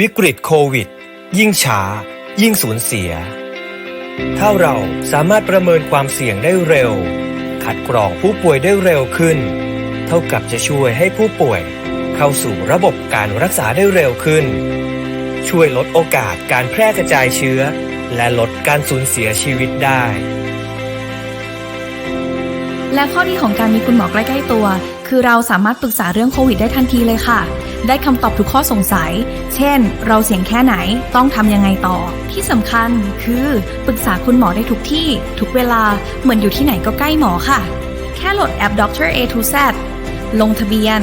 วิกฤตโควิด ยิ่งช้า ยิ่งสูญเสีย ถ้าเราสามารถประเมินความเสี่ยงได้เร็ว คัดกรองผู้ป่วยได้เร็วขึ้น เท่ากับจะช่วยให้ผู้ป่วย เข้าสู่ระบบการรักษาได้เร็วขึ้น ช่วยลดโอกาสการแพร่กระจายเชื้อ และลดการสูญเสียชีวิตได้ และข้อดีของการมีคุณหมอใกล้ๆตัว คือเราสามารถปรึกษาเรื่องโควิดได้ทันทีเลยค่ะ ได้คำตอบทุกข้อสงสัย เช่น เราเสี่ยงแค่ไหน ต้องทำยังไงต่อ ที่สำคัญคือปรึกษาคุณหมอได้ทุกที่ ทุกเวลา เหมือนอยู่ที่ไหนก็ใกล้หมอค่ะ แค่โหลดแอป Doctor A to Z ลงทะเบียน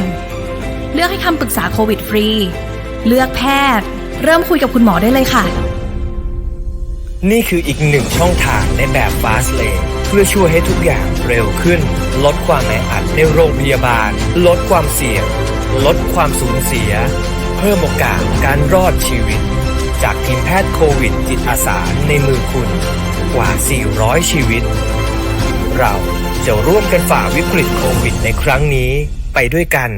เลือกให้คำปรึกษาโควิดฟรี เลือกแพทย์ เริ่มคุยกับคุณหมอได้เลยค่ะ นี่คืออีกหนึ่งช่องทางในแบบ Fast Lane เพื่อช่วยให้ทุกอย่างเร็วขึ้น ลดความแออัดในโรงพยาบาล ลดความเสี่ยง ลดความสูญเสีย เพิ่มโอกาสการรอดชีวิต จากทีมแพทย์โควิดจิตอาสาในมือคุณกว่า 400 ชีวิต เราจะร่วมกันฝ่าวิกฤตโควิดในครั้งนี้ไปด้วยกัน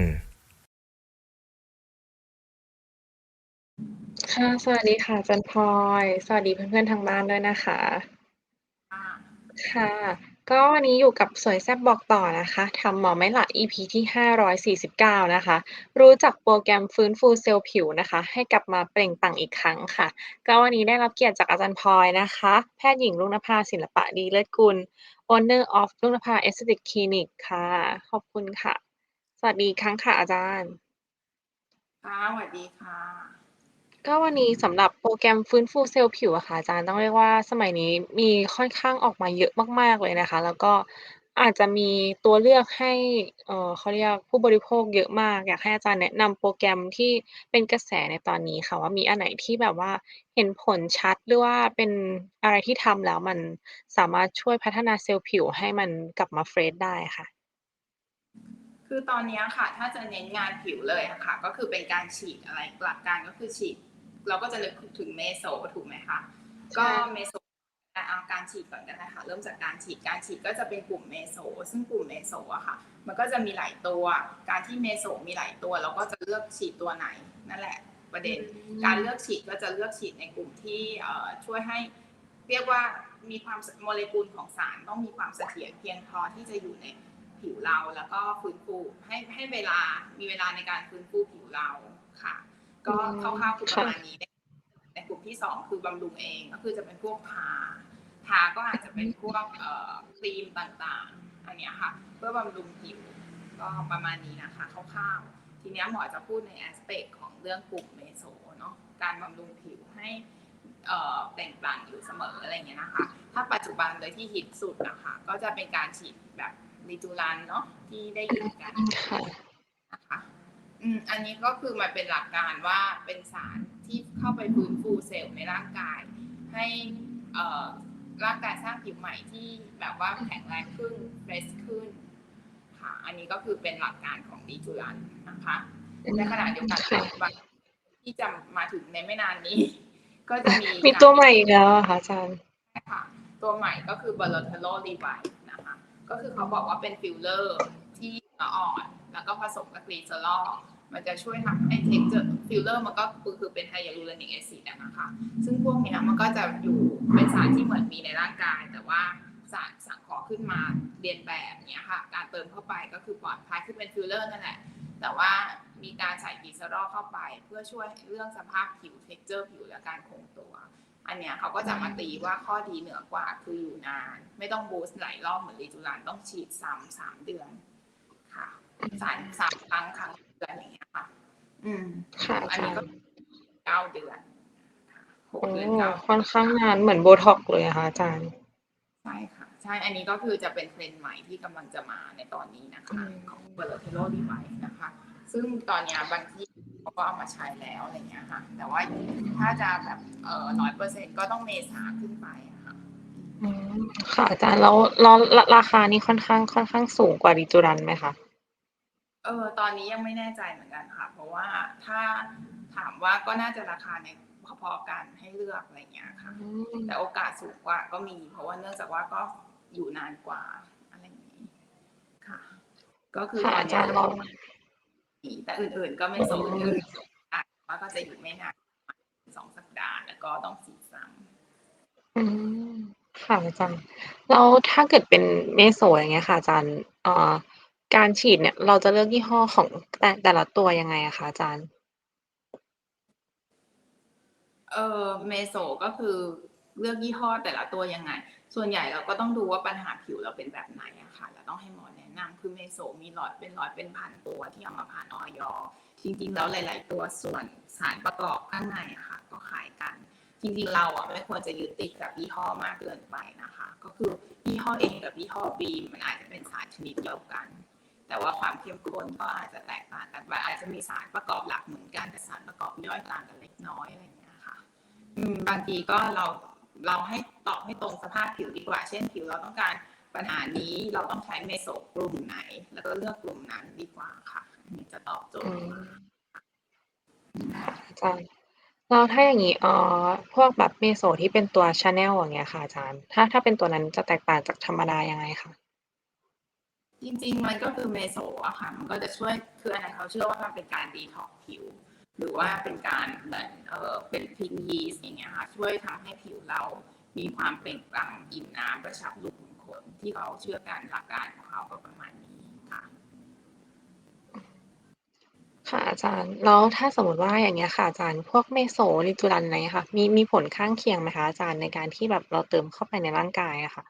ค่ะ สวัสดีค่ะจันพลอย สวัสดีเพื่อนๆทางบ้านด้วยนะคะ ค่ะ ก็วันนี้อยู่กับสวยแซบบอกต่อนะคะทำหมอไม่หลับ EP ที่ 549 นะคะ รู้จักโปรแกรมฟื้นฟูเซลล์ผิวนะคะ ให้กลับมาเปล่งปลั่งอีกครั้งค่ะ ก็วันนี้ได้รับเกียรติจากอาจารย์พลอยนะคะ แพทย์หญิงลุงนภาศิลปะดีเลิศกุล Owner of ลุงนภา Aesthetic Clinic ค่ะ ขอบคุณค่ะ สวัสดีครั้งค่ะอาจารย์ค่ะสวัสดีค่ะ ก็วันนี้สำหรับโปรแกรมฟื้นฟูเซลล์ผิวอะค่ะอาจารย์ต้องเรียกว่า สมัยนี้มีค่อนข้างออกมาเยอะมาก ๆ เลยนะคะ แล้วก็อาจจะมีตัวเลือกให้ เอ่อ เขาเรียกผู้บริโภคเยอะมาก อยากให้อาจารย์แนะนำโปรแกรมที่เป็นกระแสในตอนนี้ค่ะว่า มีอันไหนที่แบบว่าเห็นผลชัด หรือว่าเป็นอะไรที่ทำแล้วมันสามารถช่วยพัฒนาเซลล์ผิวให้มันกลับมาเฟรชได้ค่ะ คือตอนเนี้ยค่ะ ถ้าจะเน้นงานผิวเลยอะค่ะ ก็คือเป็นการฉีดอะไร หลักการก็คือฉีด เราก็จะนึกถึงเมโซถูกไหมคะใช่ก็เมโซเอาการฉีดก่อนกันนะคะเริ่มจากการฉีดการฉีดก็จะเป็นกลุ่มเมโซซึ่งกลุ่มเมโซอะค่ะ มันก็จะมีหลายตัว การที่เมโซมีหลายตัว เราก็จะเลือกฉีดตัวไหนนั่นแหละประเด็น การเลือกฉีดก็จะเลือกฉีดในกลุ่มที่เอ่อช่วยให้เรียกว่ามีความโมเลกุลของสารต้องมีความเสถียรเพียงพอที่จะอยู่ในผิวเราแล้วก็ฟื้นฟูให้ให้เวลามีเวลาในการฟื้นฟูผิวเราค่ะ ก็อืมคร่าวๆคือประมาณค่ะนี้ในกลุ่มที่สองคือบำรุงเองก็คือจะเป็นพวกทาทาก็อาจจะเป็นพวกเอ่อครีมต่างๆ อันเนี้ยค่ะ เพื่อบำรุงผิวก็ประมาณนี้นะคะคร่าวๆทีเนี้ยหมอจะพูดในแอสเปกของเรื่องกลุ่มเมโซเนาะการบำรุงผิวให้เอ่อเปล่งปลั่งอยู่เสมออะไรเงี้ยนะคะ ถ้าปัจจุบันเลยที่ฮิตสุดนะคะก็จะเป็นการฉีดแบบลิจูรันเนาะที่ได้ยินกันค่ะนะคะ อืมอันนี้ก็คือมันเป็นหลักการว่าเป็นสารที่เข้าไปฟื้นฟูเซลล์ในร่างกาย ให้เอ่อร่างกายสร้างผิวใหม่ที่แบบว่าแข็งแรงขึ้นเฟรชขึ้นค่ะอันนี้ก็คือเป็นหลักการของดีจูรันนะคะในขณะเดียวกันค่ะปัจจุบันที่จะมาถึงในไม่นานนี้ ก็จะมีมีตัวใหม่อีกแล้วอะค่ะอาจารย์ค่ะตัวใหม่ก็คือ b a l o t e l o r e v i v e นะคะก็คือเขาบอกว่าเป็นฟิลเลอร์ที่อ่อน แล้วก็ผสมกับกรีเซอรอล มันจะช่วยทำให้เท็กเจอร์ฟิลเลอร์มันก็คือเป็นไฮยาลูโรนิกแอซิดนะคะ ซึ่งพวกนี้มันก็จะอยู่เป็นสารที่เหมือนมีในร่างกาย แต่ว่าสารสังเคราะห์ขึ้นมาเรียนแบบเนี้ยค่ะ การเติมเข้าไปก็คือปลอดภัยคือเป็นฟิลเลอร์นั่นแหละ แต่ว่ามีการใส่กีเซอรอเข้าไป เพื่อช่วยเรื่องสภาพผิวเท็กเจอร์ผิวและการคงตัว อันเนี้ยเขาก็จะมาตีว่าข้อดีเหนือกว่าคืออยู่นาน ไม่ต้องบูสต์หลายรอบเหมือนรีจูรันต้องฉีดซ้ำสามเดือนค่ะสามสามครั้งครั้งเดือนอย่างเงี้ย อืมค่ะอาอันจารนี้ย์ก็เก้าเดือนค่ะหกโอ้เดือนเก้าค่อนข้างนานเหมือนโบท็อกซ์เลยอะค่ะอาจารย์ใช่ค่ะ ใช่อันนี้ก็คือจะเป็นเทรนด์ใหม่ที่กำลังจะมาในตอนนี้นะคะอืมของเบอร์เทโลดีไวนะคะ ซึ่งตอนเนี้ยบางที่เขาก็เอามาใช้แล้วอะไรเงี้ยค่ะ แต่ว่าถ้าจะแบบเอ่อร้อยเปอร์เซ็นก็ต้องเมษาขึ้นไปอะค่ะอืมค่ะอาจารย์แล้วแล้วราคานี้ค่อนข้างค่อนข้างสูงกว่าดิจูรันไหมคะ เออตอนนี้ยังไม่แน่ใจเหมือนกันค่ะ เพราะว่าถ้าถามว่าก็น่าจะราคาในพอๆกันให้เลือกอะไรเงี้ยค่ะ แต่โอกาสสูงกว่าก็มี เพราะว่าเนื่องจากว่าก็อยู่นานกว่าอะไรอย่างนี้ค่ะ ก็คือค่ะตอนอาเนี้จารย์เรามีแต่อื่นๆ ก็ไม่สูงอื่นๆอะว่าก็จะอยู่ไม่นานสองสัปดาห์แล้วก็ต้องฉีดซ้อืมค่ะอาจารย์แล้วถ้าเกิดเป็นเมโสอย่างเงี้ยค่ะอาจารย์เอ่อ การฉีดเนี่ย เราจะเลือกยี่ห้อของแต่แต่ละตัวยังไงอะคะอาจารย์ เออเมโซก็คือเลือกยี่ห้อแต่ละตัวยังไง ส่วนใหญ่เราก็ต้องดูว่าปัญหาผิวเราเป็นแบบไหนอะค่ะ เราต้องให้หมอแนะนำคือเมโซมีหลอดเป็นร้อยเป็นพันตัวที่เอามาผ่านออยจริงๆแล้วหลาย ๆ ตัวส่วนสารประกอบข้างในอะค่ะ ก็ขายกัน จริงๆเราอะไม่ควรจะยึดติดกับยี่ห้อมากเกินไปนะคะ ก็คือยี่ห้อ A กับยี่ห้อ B มันอาจจะเป็นสารชนิดเดียวกัน แต่ว่าความเข้มข้นก็อาจจะแตกต่างกันไปอาจจะมีสารประกอบหลักเหมือนกันแต่สารประกอบย่อยต่างกันเล็กน้อยอะไรอย่างเงี้ยค่ะอืมบางทีก็เราเราให้ตอบให้ตรงสภาพผิวดีกว่า เช่น ผิวเราต้องการปัญหานี้เราต้องใช้เมโซกลุ่มไหน แล้วก็เลือกกลุ่มนั้นดีกว่าค่ะอันนี้จะตอบโจทอืย์มอาจารย์แล้วถ้าอย่างนี้เอ่อพวกแบบเมโสที่เป็นตัว Channel อย่างเงี้ยค่ะอาจารย์ ถ้าถ้าเป็นตัวนั้นจะแตกต่างจากธรรมดายังไงคะ จริงๆ มันก็คือเมโซอะค่ะ มันก็จะช่วย คืออันนั้นเขาเชื่อว่ามันเป็นการดีท็อกผิว หรือว่าเป็นการเหมือนเออเป็นพิงยีสอย่างเงี้ยค่ะ ช่วยทำให้ผิวเรามีความเปล่งปลั่งอิ่มน้ำกระชับรูขุมขนที่เขาเชื่อกันหลักการของเขาก็ประมาณนี้ค่ะ ค่ะอาจารย์ แล้วถ้าสมมติว่าอย่างเงี้ยค่ะอาจารย์ พวกเมโสลิจูรันอะไรค่ะ มีมีผลข้างเคียงไหมคะอาจารย์ในการที่แบบเราเติมเข้าไปในร่างกายอะค่ะ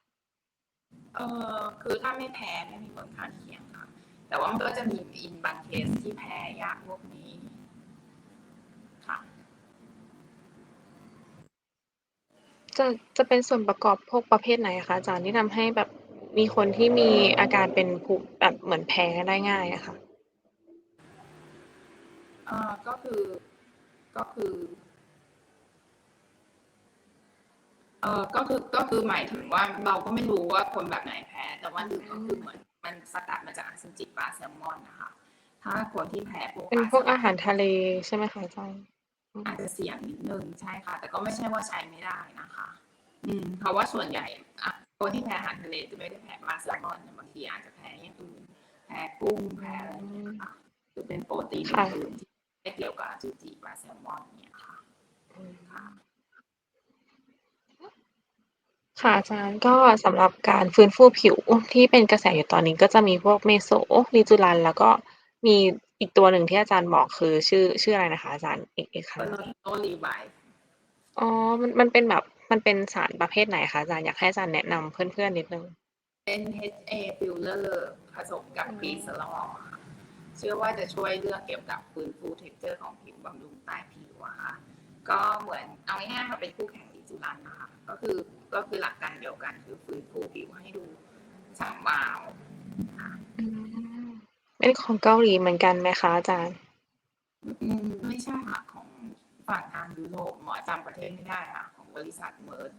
เออคือถ้าไม่แพ้ไม่มีผลข้างเคียงค่ะ แต่ว่ามันก็จะมีอินบางเคสที่แพ้ยาพวกนี้ค่ะจะจะเป็นส่วนประกอบพวกประเภทไหนอะคะอาจารย์ที่ทำให้แบบมีคนที่มีอาการเป็นภูมิแบบเหมือนแพ้ได้ง่ายอะค่ะ เอ่อก็คือก็คือ เออก็คือก็คือหมายถึงว่าเราก็ไม่รู้ว่าคนแบบไหนแพ้ แต่ว่าหนึ่งก็คือเหมือนมันสกัดมาจากอสุจิปลาแซลมอนนะคะ ถ้าคนที่แพ้พวกเป็นพวกปลอาหารทะเลใช่ไหมคะอาจารย์อาจจะเสี่ยงนิดนึงใช่ค่ะ แต่ก็ไม่ใช่ว่าใช้ไม่ได้นะคะ อืม เพราะว่าส่วนใหญ่อะคนที่แพ้อาหารทะเลจะไม่ได้แพ้ปลาแซลมอนบางทีอาจจะแพ้อย่างอื่นแพ้กุ้งแพ้อะไรอย่างเงี้ยค่ะคือเป็นโปรตีนค่ะอื่นที่ไม่เกี่ยวกับอสุจิปลาแซลมอนเนี่ยค่ะค่ะ ค่ะอาจารย์ก็สำหรับการฟื้นฟูผิวที่เป็นกระแสอยู่ตอนนี้ก็จะมีพวกเมโสลิจูรัน แล้วก็มีอีกตัวหนึ่งที่อาจารย์บอกคือชื่อชื่ออะไรนะคะ อาจารย์อีกอีกครั้งก็โนโตรีไวอ๋อมันมันเป็นแบบมันเป็นสารประเภทไหนคะอาจารย์อยากให้อาจารย์แนะนำเพื่อนๆนิดนึง เป็น HA filler ผสมกับกรีซลอค่ะเชื่อว่าจะช่วยเรื่องเกี่ยวกับฟื้นฟูเท็กเจอร์ของผิวบำรุงใต้ผิวอะค่ะก็เหมือนเอาง่ายๆค่ะเป็นคู่แข่ง ดิจูรันนะคะก็คือก็คือหลักการเดียวกันคือฟื้นฟูผิวให้ดูฉ่ำวาวค่ะอืมเป็นของเกาหลีเหมือนกันไหมคะอาจารย์อืมไม่ใช่ค่ะของฝั่งทางยุโรปหมอจำประเทศไม่ได้ค่ะของบริษัทเมิร์ด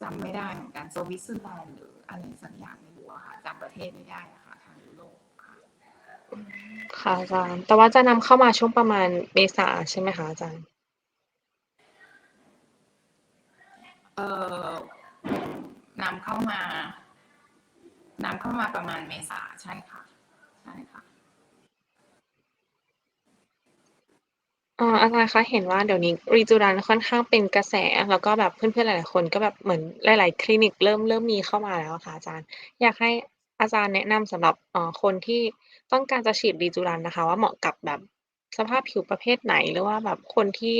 จำไม่ได้เหมือนกันสวิตเซอร์แลนด์หรืออะไรสักอย่างไม่รู้อะค่ะจำประเทศไม่ได้อะค่ะทางยุโรปค่ะค่ะอาจารย์แต่ว่าจะนำเข้ามาช่วงประมาณเมษาใช่ไหมคะอาจารย์ เอ่อนำเข้ามานำเข้ามาประมาณเมษาใช่ค่ะ ใช่ค่ะอ่าอาจารย์คะเห็นว่าเดี๋ยวนี้รีจูรันค่อนข้างเป็นกระแส แล้วก็แบบเพื่อนๆหลายๆคนก็แบบเหมือนหลาย ๆ คลินิกเริ่มเริ่มมีเข้ามาแล้วค่ะอาจารย์ อยากให้อาจารย์แนะนำสำหรับเอ่อคนที่ต้องการจะฉีดรีจูรันนะคะ ว่าเหมาะกับแบบ สภาพผิวประเภทไหน หรือว่าแบบคนที่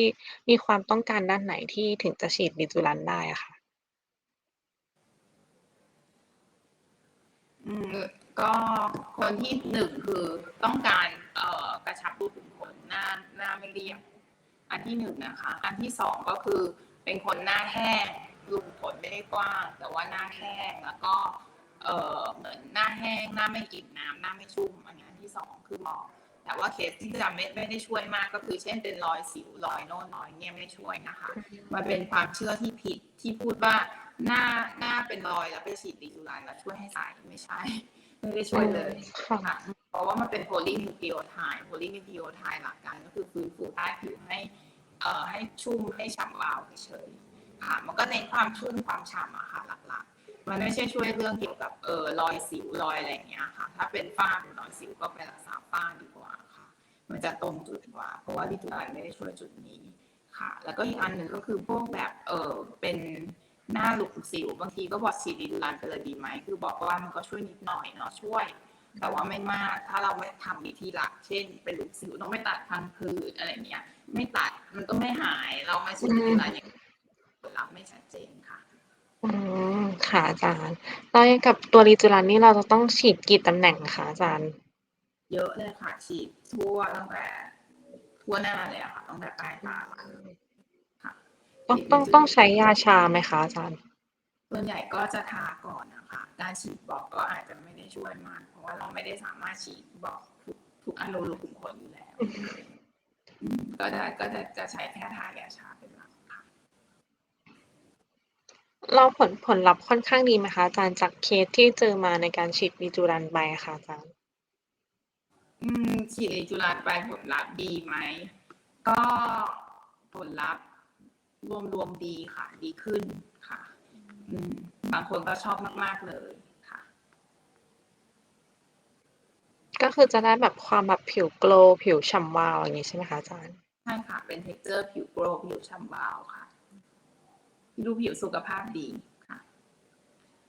มีความต้องการด้านไหนที่ถึงจะฉีดรีจูรันได้อะค่ะ อืม ก็คนที่หนึ่งคือต้องการ เอ่อ กระชับรูขุมขน หน้า หน้าไม่เรียบ อันที่หนึ่งนะคะ อันที่สองก็คือเป็นคนหน้าแห้ง รูขุมขนไม่ได้กว้าง แต่ว่าหน้าแห้ง แล้วก็ เออเหมือนหน้าแห้ง หน้าไม่อิ่มน้ำ หน้าไม่ชุ่ม อันนี้อันที่สองคือเหมาะ แต่ว่าเคสที่จะไม่ไม่ได้ช่วยมากก็คือ เช่นเป็นรอยสิวรอยโน่นรอยเนี่ยไม่ช่วยนะคะมันเป็นความเชื่อที่ผิดที่พูดว่าหน้าหน้าเป็นรอยแล้วไปฉีดดีจูรันแล้วช่วยให้ใสไม่ใช่ไม่ได้ช่วยเลยค่ะค่ะเพราะว่ามันเป็นโพลีนิวคลีโอไทด์โพลีนิวคลีโอไทด์หลักการก็คือฟื้นฟูใต้ผิวให้เอ่อให้ชุ่มให้ฉ่ำวาวเฉยๆค่ะ มันก็ในนความชุ่มความฉ่ำอะค่ะหลักๆ มันไม่ใช่ช่วยเรื่องเกี่ยวกับเออรอยสิวรอยอะไรอย่างเงี้ยค่ะ ถ้าเป็นฝ้าเป็นรอยสิวก็ไปรักษาฝ้าดีกว่าค่ะ มันจะตรงจุดกว่า เพราะว่าดิจูรันไม่ได้ช่วยจุดนี้ค่ะ แล้วก็อีกอันหนึ่งก็คือพวกแบบเออเป็นหน้าหลุมสิวบางทีก็บอกฉีดอินลันไปเลยดีไหมคือบอกว่ามันก็ช่วยนิดหน่อยเนาะช่วย แต่ว่าไม่มากถ้าเราไม่ทำวิธีหลัก เช่น เป็นหลุมสิวต้องไม่ตัดพังผืดอะไรเนี้ยไม่ตัดมันก็ไม่หายเราไม่ฉีดอินลันอย่างผลลัพธ์ไม่ชัดเจนค่ะ อืม ค่ะอาจารย์ แล้วอย่างกับตัวรีจูรันนี่เราจะต้องฉีดกี่ตำแหน่งคะอาจารย์ เยอะเลยค่ะ ฉีดทั่ว ตั้งแต่ ทั่วหน้าเลยอะค่ะ ตั้งแต่ปลายตามาเลยค่ะ ต้องต้อง ต้องใช้ยาชาไหมคะอาจารย์ ส่วนใหญ่ก็จะทาก่อนนะคะการฉีดบอกก็อาจจะไม่ได้ช่วยมาก เพราะว่าเราไม่ได้สามารถฉีดบอกทุก ทุกอนุรูขุมขนอยู่แล้ว อืม ก็จะ ก็จะ จะใช้แค่ทายาชาเป็นหลักค่ะ เราผลผลลัพธ์ค่อนข้างดีไหมคะอาจารย์จากเคสที่เจอมาในการฉีดรีจูรันไปอะค่ะอาจารย์ อืมฉีดเอจุลาไปผลลัพธ์ดีไหม ก็ผลลัพธ์รวมๆดีค่ะ ดีขึ้นค่ะ อืม บางคนก็ชอบมาก ๆ เลยค่ะ ก็คือจะได้แบบความแบบผิวโกลว์ผิวฉ่ำวาวอย่างนี้ใช่ไหมคะอาจารย์ ใช่ค่ะ เป็นเท็กเจอร์ผิวโกรกผิวฉ่ำวาวค่ะ ดูผิวสุขภาพดีค่ะ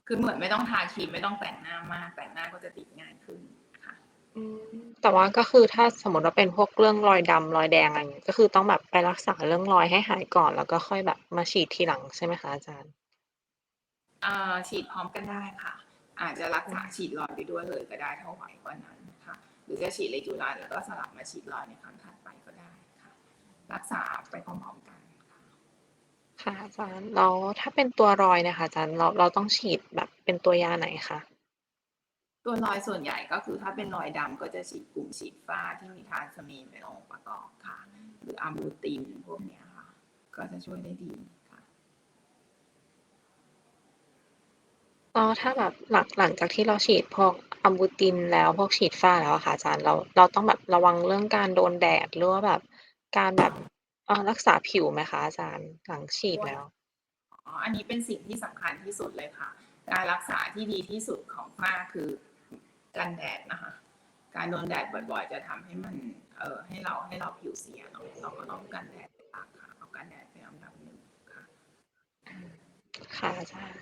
คือเหมือนไม่ต้องทาครีมไม่ต้องแต่งหน้ามาก แต่งหน้าก็จะติดง่ายขึ้นค่ะอืมแต่ว่าก็คือถ้าสมมติว่าเป็นพวกเรื่องรอยดำรอยแดงอะไรอย่างเงี้ยก็คือต้องแบบไปรักษาเรื่องรอยให้หายก่อน แล้วก็ค่อยแบบมาฉีดทีหลังใช่ไหมคะอาจารย์อ่าฉีดพร้อมกันได้ค่ะ อาจจะรักษาฉีดรอยไปด้วยเลยก็ได้ถ้าไหวกว่านั้นค่ะ หรือจะฉีดเลจูลาแล้วก็สลับมาฉีดรอยในครั้งถัดไปก็ได้ค่ะ รักษาไปพร้อมๆกัน ค่ะค่ะอาจารย์ แล้วถ้าเป็นตัวรอยนะคะอาจารย์ เรา เราต้องฉีดแบบเป็นตัวยาไหนคะ ตัวรอยส่วนใหญ่ ก็คือถ้าเป็นรอยดำ ก็จะฉีดกลุ่มฉีดฝ้าที่มีทานสมีนเป็นองค์ประกอบค่ะ หรืออะมูติน พวกเนี้ยค่ะ ก็จะช่วยได้ดีค่ะ แล้วถ้าแบบหลัง หลังจากที่เราฉีดพวกอะบูตินแล้ว พวกฉีดฝ้าแล้วอะค่ะอาจารย์ เรา เราต้องแบบระวังเรื่องการโดนแดด หรือว่าแบบการแบบเอ่อรักษาผิวไหมคะอาจารย์ หลังฉีดแล้ว อ๋อ อันนี้เป็นสิ่งที่สำคัญที่สุดเลยค่ะ การรักษาที่ดีที่สุดของฝ้าคือกันแดดนะคะ การโดนแดดบ่อยๆ จะทำให้มัน เอ่อ ให้เราให้เราผิวเสียเนาะเราก็ต้องกันแดดเป็นหลักค่ะ เอากันแดดเป็นอันดับหนึ่งค่ะ ค่ะอาจารย์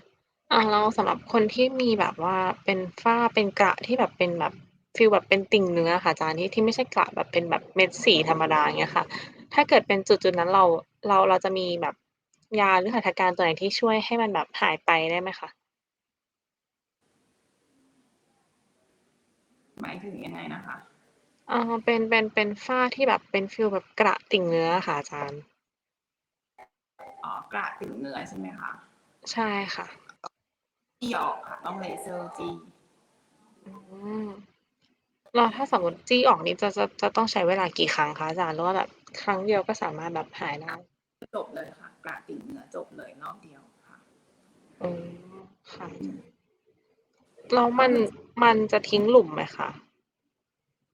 อ่าแล้วสำหรับคนที่มีแบบว่าเป็นฝ้าเป็นกระที่แบบเป็นแบบฟีลแบบเป็นติ่งเนื้อค่ะอาจารย์ที่ที่ไม่ใช่กระแบบเป็นแบบเม็ดสีธรรมดาอย่างเงี้ยค่ะ ถ้าเกิดเป็นจุดๆนั้นเราเราเราจะมีแบบยาหรือหัตถการตัวไหนที่ช่วยให้มันแบบหายไปได้ไหมคะหมายถึงยังไงนะคะอ่าเป็นเป็นเป็นฝ้าที่แบบเป็นฟีลแบบกระติ่งเนื้อค่ะอาจารย์อ๋อกระถึงเนื้อใช่ไหมคะใช่ค่ะที่ออกค่ะต้องเลเซอร์จี้อืมแล้วถ้าสมมติจี้ออกนี่จะจะจะต้องใช้เวลากี่ครั้งคะอาจารย์หรือว่าแบบ ครั้งเดียวก็สามารถแบบหายได้จบเลยค่ะกระติ่งเนื้อจบเลยรอบเดียวค่ะอืมค่ะแล้วมันมันจะทิ้งหลุมไหมคะ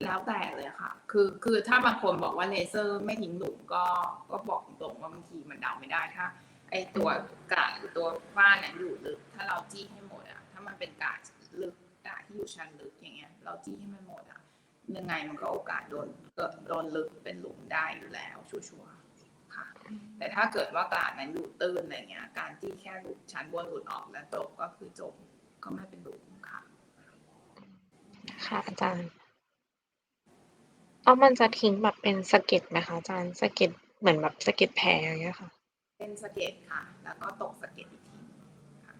แล้วแต่เลยค่ะ คือคือถ้าบางคนบอกว่าเลเซอร์ไม่ทิ้งหลุมก็ก็บอกตรงๆว่าบางทีมันเดาไม่ได้ถ้าไอตัวกระหรือตัวฝ้าเนี่ยอยู่ลึกถ้าเราจี้ให้หมดอะถ้ามันเป็นกระลึกกระที่อยู่ชั้นลึกอย่างเงี้ย เราจี้ให้มันหมดอะ ยังไงมันก็โอกาสโดนเกิดโดนลึกเป็นหลุมได้อยู่แล้วชัวร์ๆค่ะ แต่ถ้าเกิดว่ากระนั้นอยู่ตื้นอะไรเงี้ย การจี้แค่หลุดชั้นบนหลุดออกแล้วจบก็คือจบก็ไม่เป็นหลุมค่ะ ค่ะอาจารย์แล้วมันจะทิ้งแบบเป็นสะเก็ดไหมคะอาจารย์สะเก็ดเหมือนแบบสะเก็ดแผลอย่างเงี้ยค่ะ เป็นสะเก็ดค่ะ แล้วก็ตกสะเก็ดอีกทีค่ะ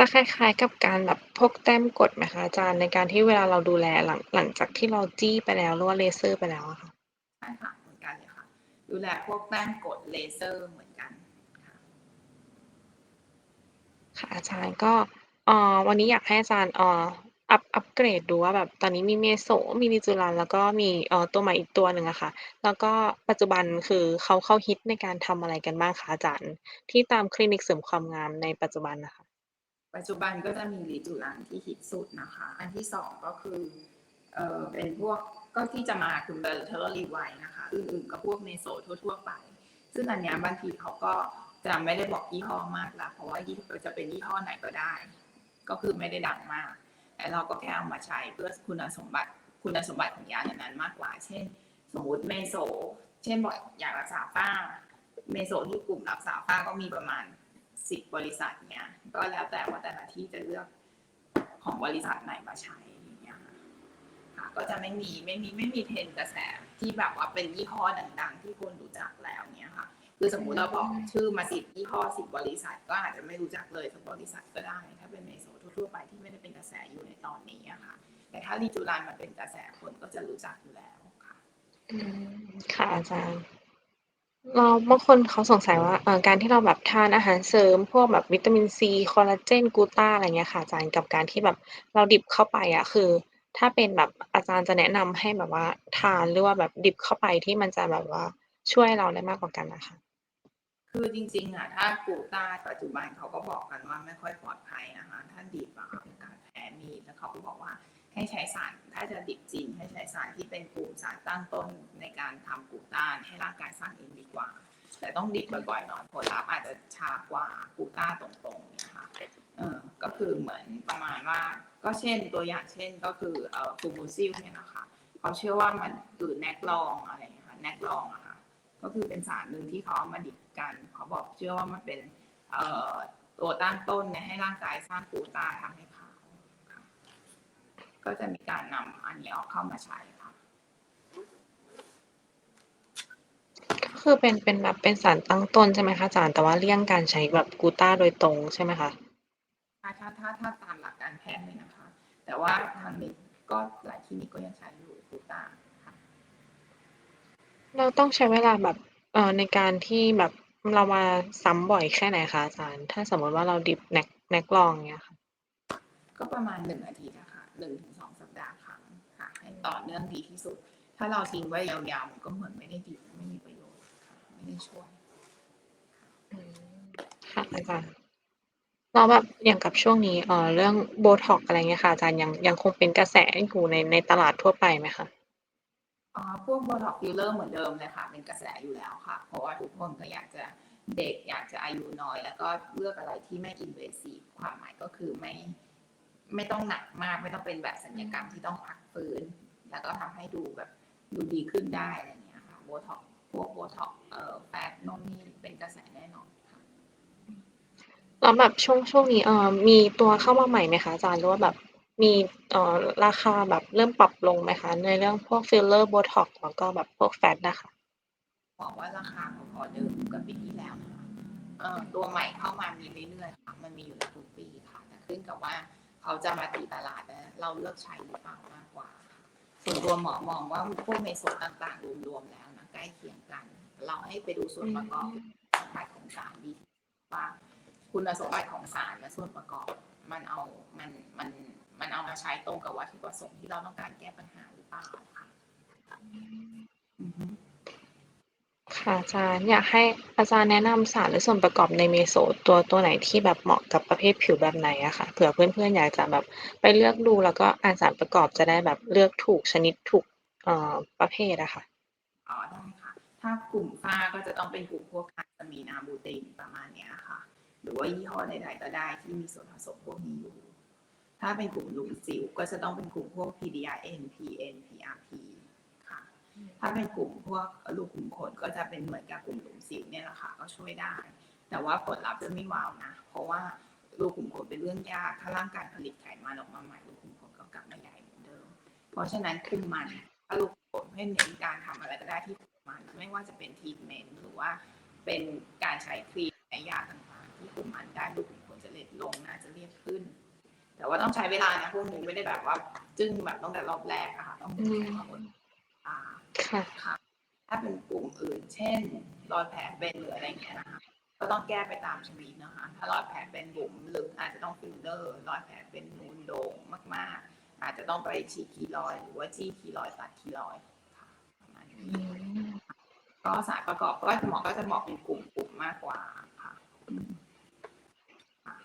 จะคล้าย ๆ กับการแบบพกแต้มกดไหมคะอาจารย์ ในการที่เวลาเราดูแลหลังหลังจากที่เราจี้ไปแล้วหรือว่าเลเซอร์ไปแล้วอะค่ะ ใช่ค่ะเหมือนกันเลยค่ะ ดูแลพวกแต้มกดเลเซอร์เหมือนกันค่ะค่ะอาจารย์ก็เอ่อวันนี้อยากให้อาจารย์เอ่ออัปอัปเกรดดูว่าแบบตอนนี้มีเมโสมีนิจูรัน แล้วก็มีเอ่อตัวใหม่อีกตัวหนึ่งอะค่ะ แล้วก็ปัจจุบันคือเขาเข้าฮิตในการทำอะไรกันบ้างคะอาจารย์ ที่ตามคลินิกเสริมความงามในปัจจุบันน่ะค่ะ ปัจจุบันก็จะมีรีจูรันที่ฮิตสุดนะคะ อันที่สองก็คือเออเป็นพวกก็ที่จะมาคือเบลเทอร์รีไวนะคะอื่นๆก็พวกเมโซทั่ว ๆ ไป ซึ่งอันนี้บางทีเขาก็จะไม่ได้บอกยี่ห้อมากละเพราะว่ายี่ห้อจะเป็นยี่ห้อไหนก็ได้ ก็คือไม่ได้ดังมาก แต่เราก็แค่เอามาใช้เพื่อคุณสมบัติคุณสมบัติของยาอย่างนั้นมากกว่า เช่น สมมติเมโซ เช่นบอกอยากรักษาฝ้า เมโซที่กลุ่มรักษาฝ้าก็มีประมาณสิบบริษัทเนี้ย ก็แล้วแต่ว่าแต่ละที่จะเลือกของบริษัทไหนมาใช้อย่างเงี้ยค่ะก็จะไม่มีไม่มีไม่มีเทรนด์กระแสที่แบบว่าเป็นยี่ห้อดังๆ ที่คนรู้จักแล้วเนี้ยค่ะ คือสมมุติเราบอกชื่อมาสิบยี่ห้อสิบบริษัท ก็อาจจะไม่รู้จักเลยสักบริษัทก็ได้ ถ้าเป็นเมโซทั่วไปที่ไม่ได้เป็นกระแสอยู่ในตอนนี้อะค่ะ แต่ถ้าลีจูรันมันเป็นกระแสคนก็จะรู้จักอยู่แล้วค่ะอืมค่ะอาจารย์ เราบางคนเขาสงสัยว่า เอ่อ การที่เราแบบทานอาหารเสริม พวกแบบวิตามินซี คอลลาเจน กลูต้า อะไรเงี้ยค่ะอาจารย์ กับการที่แบบเราดิบเข้าไปอะ คือถ้าเป็นแบบอาจารย์จะแนะนำให้แบบว่าทาน หรือว่าแบบดิบเข้าไปที่มันจะแบบว่าช่วยเราได้มากกว่ากันอะค่ะ?คือจริง ๆ อะ ถ้ากลูต้าปัจจุบันเขาก็บอกกันว่าไม่ค่อยปลอดภัยนะคะ ถ้าดิบอะค่ะเป็นการแพ้มี แล้วเขาก็บอกว่าให้ใช้สาร ถ้าจะดิบจริงให้ใช้สารที่เป็นกลุ่มสารตั้งต้น การทำกูต้าให้ร่างกายสร้างเองดีกว่า แต่ต้องดิบบ่อยๆหน่อยผลลัพธ์อาจจะช้ากว่ากูต้าตรงๆเนี่ยค่ะเออก็คือเหมือนประมาณว่าก็เช่นตัวอย่างเช่นก็คือเอ่อ Flumucil เนี่ยนะคะเขาเชื่อว่ามันคือแนกลองอะไรเงี้ยค่ะแนกลองอะค่ะก็คือเป็นสารหนึ่งที่เขาเอามาดิบกัน เขาบอกเชื่อว่ามันเป็นเอ่อตัวตั้งต้นในให้ร่างกายสร้างกูต้าทำให้ขาวค่ะก็จะมีการนำอันนี้เอาเข้ามาใช้ ค่ะก็คือเป็น เป็นแบบเป็นสารตั้งต้นใช่ไหมคะอาจารย์ แต่ว่าเลี่ยงการใช้แบบกลูต้าโดยตรงใช่ไหมคะ?ถ้าถ้าถ้าถ้าตามหลักการแพทย์เลยนะคะ แต่ว่าทางนี้ก็หลายคลินิกก็ยังใช้อยู่กลูต้าค่ะเราต้องใช้เวลาแบบเอ่อในการที่แบบเรามาซ้ำบ่อยแค่ไหนคะอาจารย์ ถ้าสมมุติว่าเราดิบแนกแนกลองอย่างเงี้ยค่ะ?ก็ประมาณ1อาทิตย์อะค่ะ1-2สัปดาห์ครั้งค่ะให้ต่อเนื่องดีที่สุด ถ้าเราทิ้งไว้ยาวๆมันก็เหมือนไม่ได้ดิ ค่ะไม่ได้ช่วยอืมค่ะอาจารย์แล้วแบบอย่างกับช่วงนี้เอ่อเรื่อง Botox อะไรเงี้ยค่ะอาจารย์ยังยังคงเป็นกระแสอยู่ในในตลาดทั่วไปไหมคะ?อ๋อพวก Botox Filler เหมือนเดิมเลยค่ะ เป็นกระแสอยู่แล้วค่ะ เพราะว่าทุกคนก็อยากจะเด็กอยากจะอายุน้อย แล้วก็เลือกอะไรที่ไม่ invasive ความหมายก็คือไม่ไม่ต้องหนักมากไม่ต้องเป็นแบบศัลยกรรมที่ต้องพักฟื้น แล้วก็ทำให้ดูแบบดูดีขึ้นได้อะไรอย่างเงี้ยค่ะ Botox พวก Botox เอ่อแฟตโน่นนี่เป็นกระแสแน่นอนค่ะแล้วแบบช่วงช่วงนี้เอ่อมีตัวเข้ามาใหม่ไหมคะอาจารย์หรือว่าแบบมีเอ่อราคาแบบเริ่มปรับลงไหมคะ ในเรื่องพวก Filler Botox แล้วก็แบบพวกแฟตอะค่ะ?บอกว่าราคาพอๆเดิมกับปีที่แล้วนะคะเอ่อตัวใหม่เข้ามามีเรื่อยๆค่ะมันมีอยู่แล้วทุกปีค่ะแต่ขึ้นกับว่าเขาจะมาตีตลาดและเราเลือกใช้หรือเปล่ามากกว่าค่ะส่วนตัวหมอมองว่าพวกเมโซต่างๆรวมๆแล้วนะใก ล้เคียงกัน เราให้ไปดูส่วนประกอบสมบัติของสารดีว่าคุณสมบัติของสารและส่วนประกอบ มันเอามันมันมันเอามาใช้ตรงกับวัตถุประสงค์ที่เราต้องการแก้ปัญหาหรือเปล่าค่ะอือฮึค่ะอาจารย์อยากให้อาจารย์แนะนำสารหรือส่วนประกอบในเมโซตัวตัวไหนที่แบบเหมาะกับประเภทผิวแบบไหนอะค่ะ?เผื่อเพื่อนๆอยากจะแบบไปเลือกดูแล้วก็อ่านสารประกอบจะได้แบบเลือกถูกชนิดถูกเอ่อประเภทอะค่ะอ๋อได้ค่ะ ถ้ากลุ่มฝ้าก็จะต้องเป็นกลุ่มพวก Niacinamide Arbutin ประมาณเนี้ยค่ะ หรือว่ายี่ห้อใดๆก็ได้ที่มีส่วนผสมพวกนี้อยู่ ถ้าเป็นกลุ่มหลุมสิวก็จะต้องเป็นกลุ่มพวก PDRN PN PRP ค่ะ ถ้าเป็นกลุ่มพวกรูกขุมขนก็จะเป็นเหมือนกับกลุ่มหลุมสิวเนี่ยแหละค่ะก็ช่วยได้ แต่ว่าผลลัพธ์จะไม่ว้าวนะ เพราะว่ารูกขุมขนเป็นเรื่องยากถ้าร่างกายผลิตไขมันออกมาใหม่รูกขุมขนก็กลับมาใหญ่เหมือนเดิม เพราะฉะนั้นคุมมันถ้ารูขุมขนให้เน้นการทำอะไรก็ได้ที่ มมันไม่ว่าจะเป็นทรีตเมนต์หรือว่าเป็นการใช้ครีมใช้ยาต่างๆ ที่คุมมันได้รูขุมขนจะเล็กลงหน้าจะเรียบขึ้น แต่ว่าต้องใช้เวลานะพวกนี้ไม่ได้แบบว่า จึ้งแบบตั้งแต่รอบแรกอะค่ะ ต้องอืมใช้ความอดอ่าค่ะค่ะถ้าเป็นกลุ่มอื่น เช่น รอยแผลเป็นหรืออะไรอย่างเงี้ยนะคะก็ต้องแก้ไปตามชนิดนะคะ ถ้ารอยแผลเป็นบุ๋มลึกอาจจะต้องฟิลเลอร์รอยแผลเป็นนูนโด่งมาก ๆ อาจจะต้องไปฉีดคีลอยด์หรือว่าจี้คีลอยด์ตัดคีลอย ก็สารประกอบก็หมอก็จะบอกเป็นกลุ่มๆมากกว่าค่ะอืมค่ะ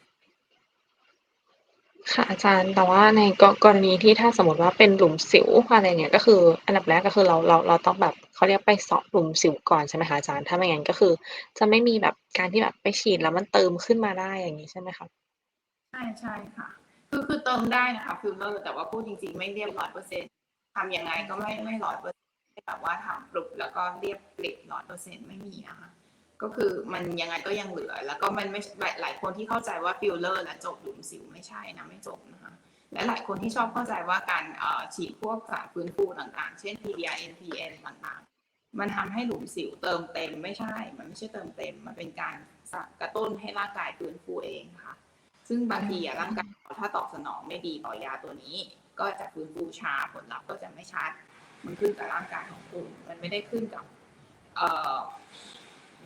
ค่ะอาจารย์แต่ว่าในกกรณีที่ถ้าสมมุติว่าเป็นหลุมสิวอะไรอย่างเงี้ยก็คือ อันดับแรกก็คือเราเราเราต้องแบบเขาเรียกไปเซาะหลุมสิวก่อนใช่ไหมคะอาจารย์?ถ้าไม่งั้นก็คือ จะไม่มีแบบการที่แบบไปฉีดแล้วมันเติมขึ้นมาได้อย่างงี้ใช่ไหมคะ?ใช่ใช่ค่ะ คือคือเติมได้นะคะฟิลเลอร์แต่ว่าพูดจริงๆ ไม่เรียบ100%ทำยังไงก็ไม่ไม่100% แบบว่าทำกรุบแล้วก็เรียบกริบร้อยเปอร์เซ็นต์ไม่มีนะคะก็คือมันยังไงก็ยังเหลือ แล้วก็มันไม่หลายหลายคนที่เข้าใจว่าฟิลเลอร์แล้วจบหลุมสิวไม่ใช่นะไม่จบนะคะ และหลายคนที่ชอบเข้าใจว่าการฉีดพวกสารฟื้นฟูต่างๆ เช่น PDR NPN ต่างๆ มันทำให้หลุมสิวเติมเต็มไม่ใช่ มันไม่ใช่เติมเต็ม มันเป็นการกระตุ้นให้ร่างกายฟื้นฟูเองค่ะ ซึ่งบางทีร่างกายถ้าตอบสนองไม่ดีต่อยาตัวนี้ ก็จะฟื้นฟูช้าผลลัพธ์ก็จะไม่ชัด มันขึ้นกับร่างกายของคุณมันไม่ได้ขึ้นกับ เอ่อ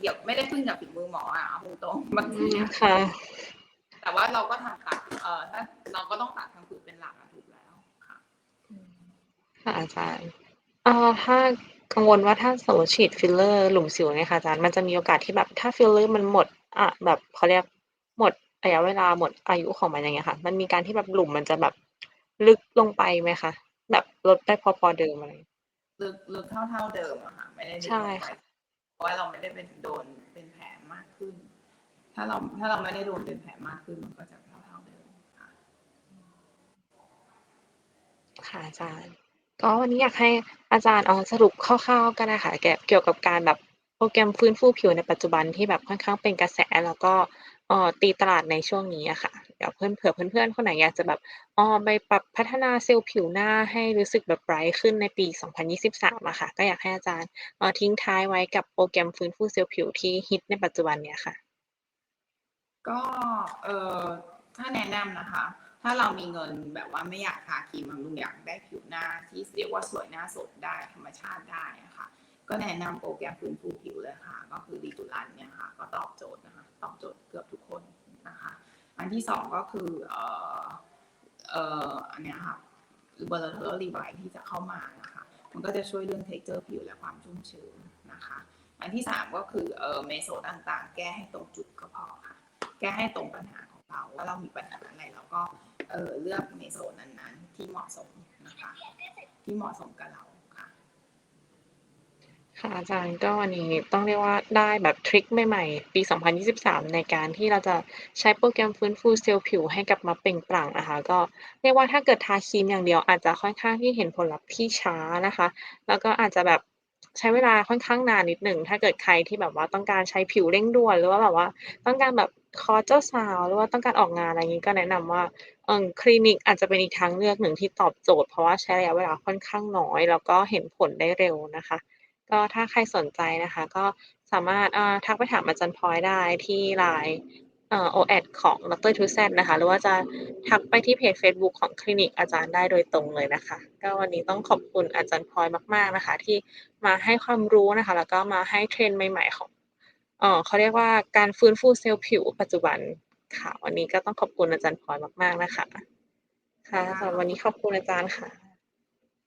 เดี๋ยวไม่ได้ขึ้นกับฝีมือหมออะเอาตรงๆบางทีอะค่ะ แต่ว่าเราก็ทำตัดเอ่อถ้าเราก็ต้องตัดทางผืนเป็นหลักอะถูกแล้วค่ะค่ะอาจารย์เอ่อถ้ากังวลว่าถ้าสมมติฉีดฟิลเลอร์หลุมสิวเนี่ยค่ะอาจารย์มันจะมีโอกาสที่แบบถ้าฟิลเลอร์มันหมด อะแบบเขาเรียกหมดระยะเวลาหมดอายุของมันอย่างเงี้ยค่ะ มันมีการที่แบบหลุมมันจะแบบลึกลงไปไหมคะ แบบลดได้พอๆเดิมอะไรอย่างเงี้ยลึกลึกเท่าเท่าเดิมอะค่ะ ไม่ได้ลึกใช่ลงไปค่ะเพราะว่าเราไม่ได้เป็นโดนเป็นแผลมากขึ้น ถ้าเราถ้าเราไม่ได้โดนเป็นแผลมากขึ้นมันก็จะเท่าเท่าเดิมค่ะค่ะอาจารย์ ก็วันนี้อยากให้อาจารย์เอาสรุปคร่าวๆก็ได้ค่ะแกเกี่ยวกับการแบบโปรแกรมฟื้นฟูผิวในปัจจุบันที่แบบค่อนข้างเป็นกระแสแล้วก็ เอ่อตีตลาดในช่วงนี้อะค่ะ เดี๋ยวเพื่อน เผื่อเพื่อน ๆ คนไหนอยากจะแบบอ๋อไปปรับพัฒนาเซลล์ผิวหน้าให้รู้สึกแบบไบรท์ขึ้นในปี 2023 อะค่ะ ก็อยากให้อาจารย์ เอ่อ ทิ้งท้ายไว้กับโปรแกรมฟื้นฟูเซลล์ผิวที่ฮิตในปัจจุบันเนี้ยค่ะ ก็เออถ้าแนะนำนะคะ ถ้าเรามีเงินแบบว่าไม่อยากทาครีมบำรุงอยากได้ผิวหน้าที่เรียกว่าสวยหน้าสดได้ธรรมชาติได้นะคะก็แนะนำโปรแกรมฟื้นฟูผิวเลยค่ะ ก็คือดีตุลันเนี่ยค่ะ ก็ตอบโจทย์นะคะ ตอบโจทย์เกือบทุก ที่สองก็คือเอ่อเอ่ออันเนี้ยค่ะเบอร์เทอร์รีไวที่จะเข้ามานะคะมันก็จะช่วยเรื่องเท็กเจอร์ผิวและความชุ่มชื้นนะคะ อันที่สามก็คือเอ่อเมโซต่างๆ แก้ให้ตรงจุดก็พอค่ะ แก้ให้ตรงปัญหาของเราว่าเรามีปัญหาอะไรเราก็เออเลือกเมโซนั้นๆ ที่เหมาะสมนะคะ ที่เหมาะสมกับเรา ค่ะอาจารย์ก็วันนี้ต้องเรียกว่าได้แบบทริคใหม่ๆ ปี 2023 ในการที่เราจะใช้โปรแกรมฟื้นฟูเซลล์ผิวให้กลับมาเปล่งปลั่งนะคะก็เรียกว่าถ้าเกิดทาครีมอย่างเดียวอาจจะค่อนข้างที่เห็นผลลัพธ์ที่ช้านะคะ แล้วก็อาจจะแบบใช้เวลาค่อนข้างนานนิดหนึ่ง ถ้าเกิดใครที่แบบว่าต้องการใช้ผิวเร่งด่วน หรือว่าแบบว่าต้องการแบบคอเจ้าสาว หรือว่าต้องการออกงานอะไรงี้ก็แนะนำว่าเออคลินิกอาจจะเป็นอีกทางเลือกหนึ่งที่ตอบโจทย์ เพราะว่าใช้ระยะเวลาค่อนข้างน้อย แล้วก็เห็นผลได้เร็วนะคะ ก็ถ้าใครสนใจนะคะ ก็สามารถอ่าทักไปถามอาจารย์พลอยได้ที่ LINE เอ่อ OAT ของดร TrueSet นะคะ หรือว่าจะทักไปที่เพจเฟซบุ๊กของคลินิกอาจารย์ได้โดยตรงเลยนะคะ ก็วันนี้ต้องขอบคุณอาจารย์พลอยมาก ๆนะคะ ที่มาให้ความรู้นะคะ แล้วก็มาให้เทรนด์ใหม่ ๆ ของเอ่อเขาเรียกว่าการฟื้นฟูเซลล์ผิวปัจจุบันค่ะวันนี้ก็ต้องขอบคุณอาจารย์พลอยมาก ๆนะคะ ค่ะสำหรับวันนี้ขอบคุณอาจารย์ค่ะ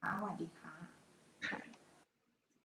ค่ะสวัสดีค่ะ